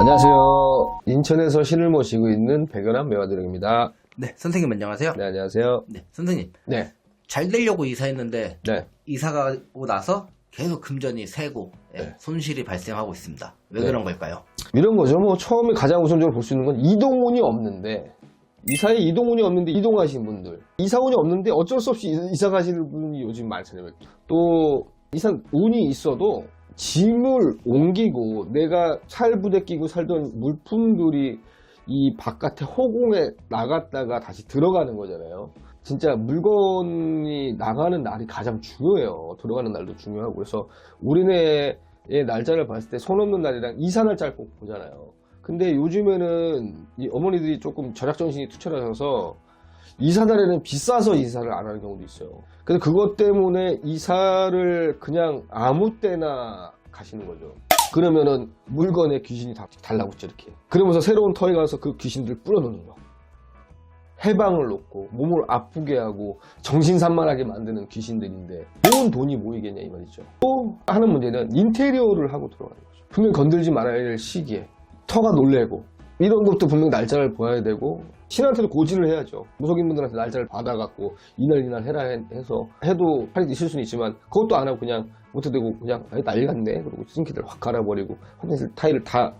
안녕하세요. 인천에서 신을 모시고 있는 백연한 매화드령입니다. 네, 선생님 안녕하세요. 네, 안녕하세요. 네, 선생님 네, 잘 되려고 이사했는데 네. 이사가 고 나서 계속 금전이 새고 예, 네. 손실이 발생하고 있습니다. 왜 네. 그런 걸까요? 이런 거죠. 뭐 처음에 가장 우선적으로 볼 수 있는 건 이동운이 없는데 이사에 이동운이 없는데 이동하신 분들 이사운이 없는데 어쩔 수 없이 이- 이사 가시는 분이 요즘 많잖아요. 또 이사 운이 있어도 짐을 옮기고 내가 살 부대 끼고 살던 물품들이 이 바깥에 허공에 나갔다가 다시 들어가는 거잖아요. 진짜 물건이 나가는 날이 가장 중요해요. 들어가는 날도 중요하고 그래서 우리네 의 날짜를 봤을 때 손 없는 날이랑 이사 날짜를 꼭 보잖아요. 근데 요즘에는 이 어머니들이 조금 절약 정신이 투철하셔서 이사 날에는 비싸서 이사를 안 하는 경우도 있어요. 근데 그것 때문에 이사를 그냥 아무 때나 가시는 거죠. 그러면은 물건에 귀신이 다 달라붙죠, 이렇게. 그러면서 새로운 터에 가서 그 귀신들 뿌려놓는 거. 해방을 놓고 몸을 아프게 하고 정신산만하게 만드는 귀신들인데 온 돈이 모이겠냐 이 말이죠. 또 하는 문제는 인테리어를 하고 들어가는 거죠. 분명 건들지 말아야 될 시기에 터가 놀래고 이런 것도 분명 날짜를 봐야 되고 신한테도 고지를 해야죠. 무속인분들한테 날짜를 받아갖고 이날 이날 해라 해- 해서 해도 팔이 있을 수는 있지만 그것도 안 하고 그냥 못해대고 그냥 아이, 난리 났네 그리고 싱크대를 확 갈아버리고 화장실 타일을 다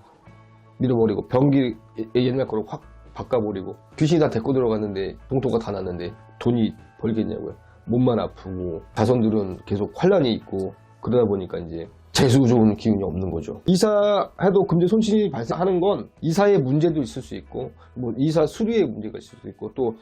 밀어버리고 변기 예- 옛날 거로 확 바꿔버리고 귀신이 다 데리고 들어갔는데 봉토가 다 났는데 돈이 벌겠냐고요 몸만 아프고 자손들은 계속 환란이 있고 그러다 보니까 이제 재수 좋은 기운이 없는 거죠. 이사해도 금전 손실이 발생하는 건 이사의 문제도 있을 수 있고 뭐 이사 수리의 문제가 있을 수 있고 또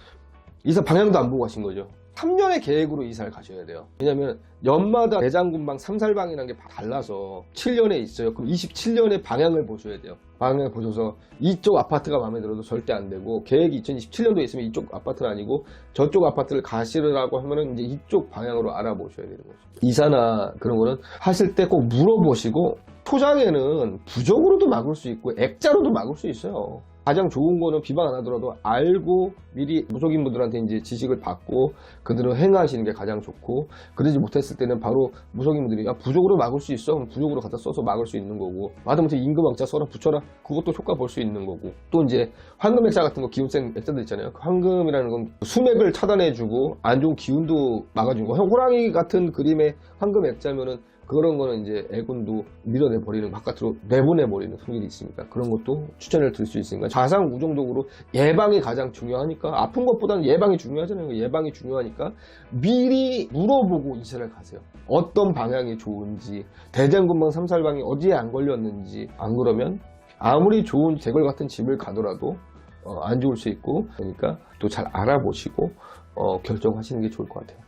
이사 방향도 안 보고 가신 거죠 3년의 계획으로 이사를 가셔야 돼요 왜냐면 연마다 대장군방 3살방이라는 게 달라서 7년에 있어요 그럼 27년의 방향을 보셔야 돼요 방향을 보셔서 이쪽 아파트가 마음에 들어도 절대 안 되고 계획이 2027년도에 있으면 이쪽 아파트는 아니고 저쪽 아파트를 가시라고 하면은 이제 이쪽 방향으로 알아보셔야 되는 거죠. 이사나 그런 거는 하실 때 꼭 물어보시고 토장에는 부적으로도 막을 수 있고 액자로도 막을 수 있어요. 가장 좋은 거는 비방 안 하더라도 알고 미리 무속인 분들한테 이제 지식을 받고 그대로 행하시는 게 가장 좋고 그러지 못했을 때는 바로 무속인 분들이 야 부적으로 막을 수 있어. 그럼 부적으로 갖다 써서 막을 수 있는 거고 마지못해 임금왕자 써라 붙여라. 그것도 효과 볼 수 있는 거고. 또 이제 황금 액자 같은 거 기운 센 액자들 있잖아요. 그 황금이라는 건 수맥을 차단해주고 안 좋은 기운도 막아주는 거. 호랑이 같은 그림의 황금 액자면은 그런 거는 이제 애군도 밀어내 버리는 바깥으로 내보내 버리는 성질이 있으니까 그런 것도 추천을 드릴 수 있으니까 자상 우정적으로 예방이 가장 중요하니까 아픈 것보다는 예방이 중요하잖아요. 예방이 중요하니까 미리 물어보고 이사를 가세요. 어떤 방향이 좋은지 대장군방 삼살방이 어디에 안 걸렸는지 안 그러면 아무리 좋은 제걸 같은 집을 가더라도 어, 안 좋을 수 있고 그러니까 또 잘 알아보시고 어, 결정하시는 게 좋을 것 같아요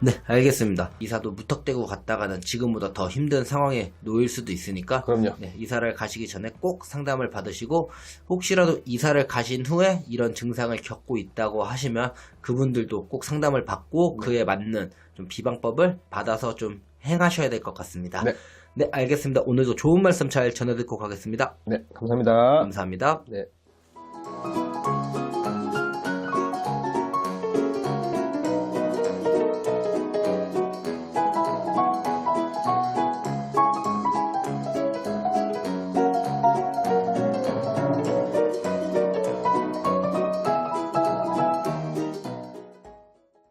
네, 알겠습니다. 이사도 무턱대고 갔다가는 지금보다 더 힘든 상황에 놓일 수도 있으니까 그럼요 네, 이사를 가시기 전에 꼭 상담을 받으시고 혹시라도 이사를 가신 후에 이런 증상을 겪고 있다고 하시면 그분들도 꼭 상담을 받고 그에 맞는 좀 비방법을 받아서 좀 행하셔야 될 것 같습니다. 네. 네, 알겠습니다. 오늘도 좋은 말씀 잘 전해 듣고 가겠습니다. 네 감사합니다 감사합니다. 네.